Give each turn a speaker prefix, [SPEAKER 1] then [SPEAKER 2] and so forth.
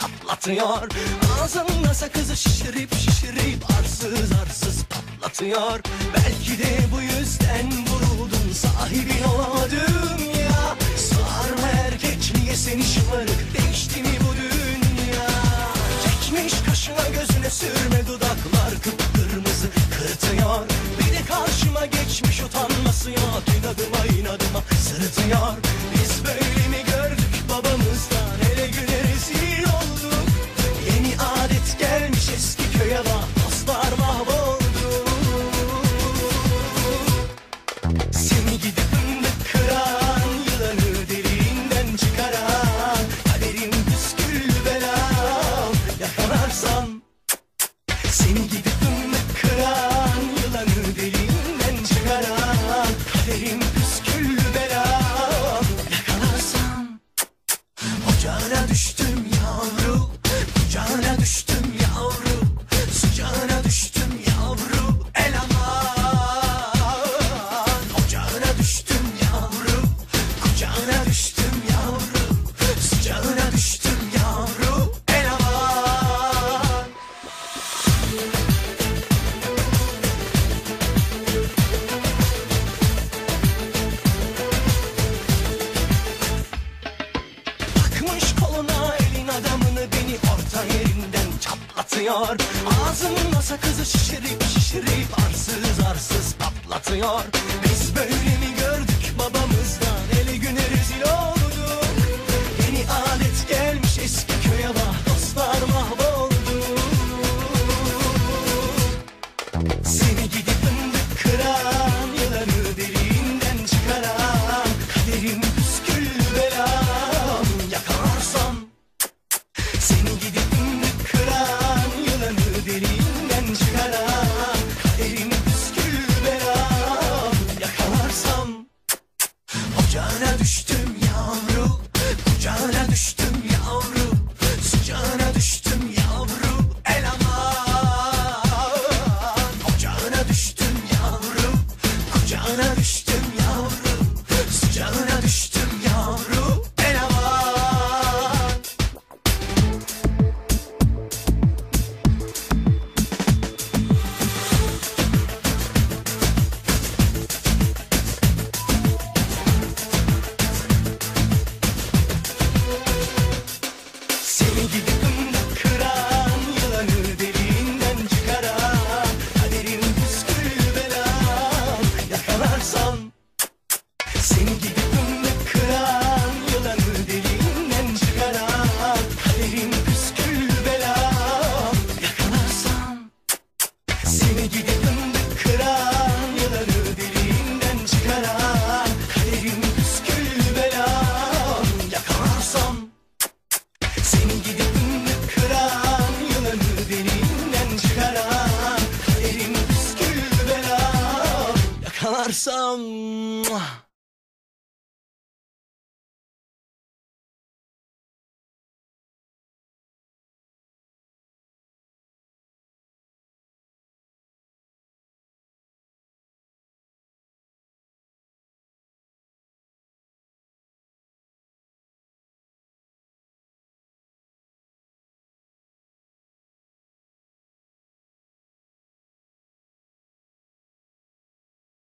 [SPEAKER 1] çatlatıyor. Ağzında sakızı şişirip şişirip arsız arsız patlatıyor. Belki de bu yüzden vuruldum sahibin olamadım ya. Sarma erkek niye seni şımarık değişti mi bu dünya? Çekmiş kaşına gözüne sürme dudaklar kıpkırmızı kırtıyor Bir de karşıma geçmiş utanması yok inadıma inadıma sırıtıyor. Assim Sendo que koluna elin adamını beni orta yerinden çatlatıyor. Ağzımda sakızı şişirip şişirip arsız arsız patlatıyor. oyuna düştü Marsa.